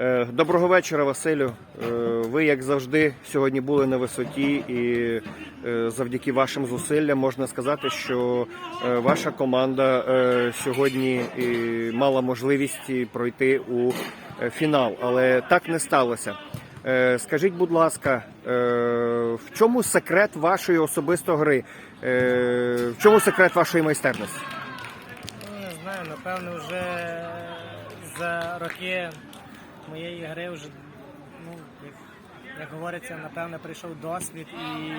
Е, Доброго вечора, Василю. Е, Ви, як завжди, сьогодні були на висоті, і е, завдяки вашим зусиллям можна сказати, що ваша команда сьогодні мала можливість пройти у фінал, але так не сталося. Скажіть, будь ласка, в чому секрет вашої особистої гри? В чому секрет вашої майстерності? Ну, не знаю, напевно, вже за роки моєї гри вже, ну, як, як говориться, напевно, прийшов досвід і,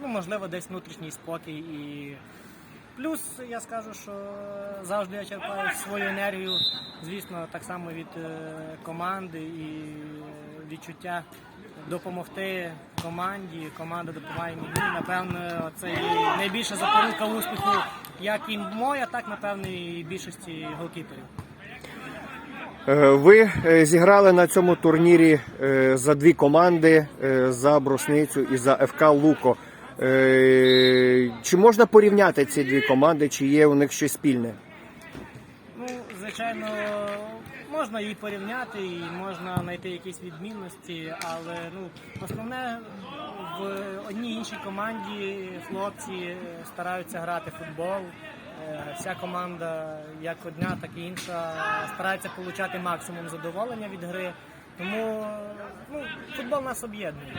ну, можливо, десь внутрішній спокій. І плюс я скажу, що завжди я черпаю свою енергію, звісно, так само від е, команди і відчуття допомогти команді. Команда допомагає мені. Напевно, це найбільша запорука успіху, як і моя, так напевно і більшості голкіперів. Е, Ви е, зіграли на цьому турнірі е, за дві команди за Брусницю і за ФК Луко. Чи можна порівняти ці дві команди, чи є у них щось спільне? Ну, звичайно, можна її порівняти, і можна знайти якісь відмінності, але ну, основне в одній іншій команді хлопці стараються грати футбол. Е, Вся команда, як одна, так і інша, старається отримати максимум задоволення від гри. Тому ну, футбол нас об'єднує.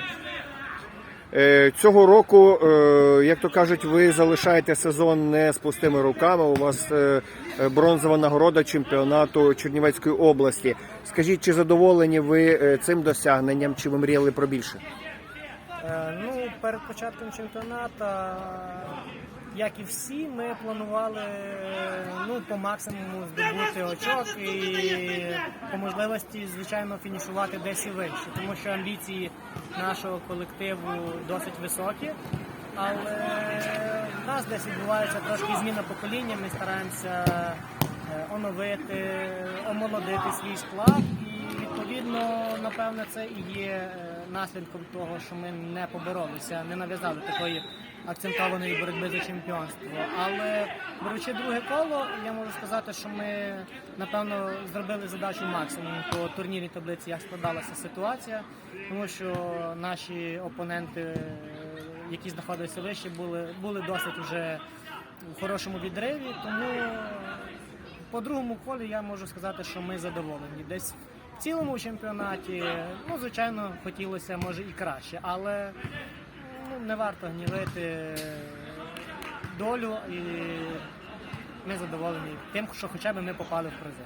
Е, Цього року, е, як то кажуть, ви залишаєте сезон не з пустими руками. У вас бронзова нагорода чемпіонату Чернівецької області. Скажіть, чи задоволені ви цим досягненням, чи ви мріяли про більше? Ну, перед початком чемпіонату, як і всі, ми планували ну, по максимуму здобути очок і по можливості, звичайно, фінішувати десь і вище, тому що амбіції нашого колективу досить високі. Але в нас десь відбувається трошки зміна покоління. Ми стараємося е, оновити, омолодити свій склад, і відповідно, напевне, це і є е, наслідком того, що ми не поборолися, не нав'язали такої акцентованої боротьби за чемпіонство. Але беручи друге коло, я можу сказати, що ми напевно зробили задачу максимум по турнірній таблиці, як складалася ситуація, тому що наші опоненти, які знаходилися вище, були, були досить вже в хорошому відриві. Тому по другому колі я можу сказати, що ми задоволені. Десь в цілому чемпіонаті, ну звичайно, хотілося може і краще, але не варто гнівити долю і ми задоволені тим, що хоча б ми попали в призи.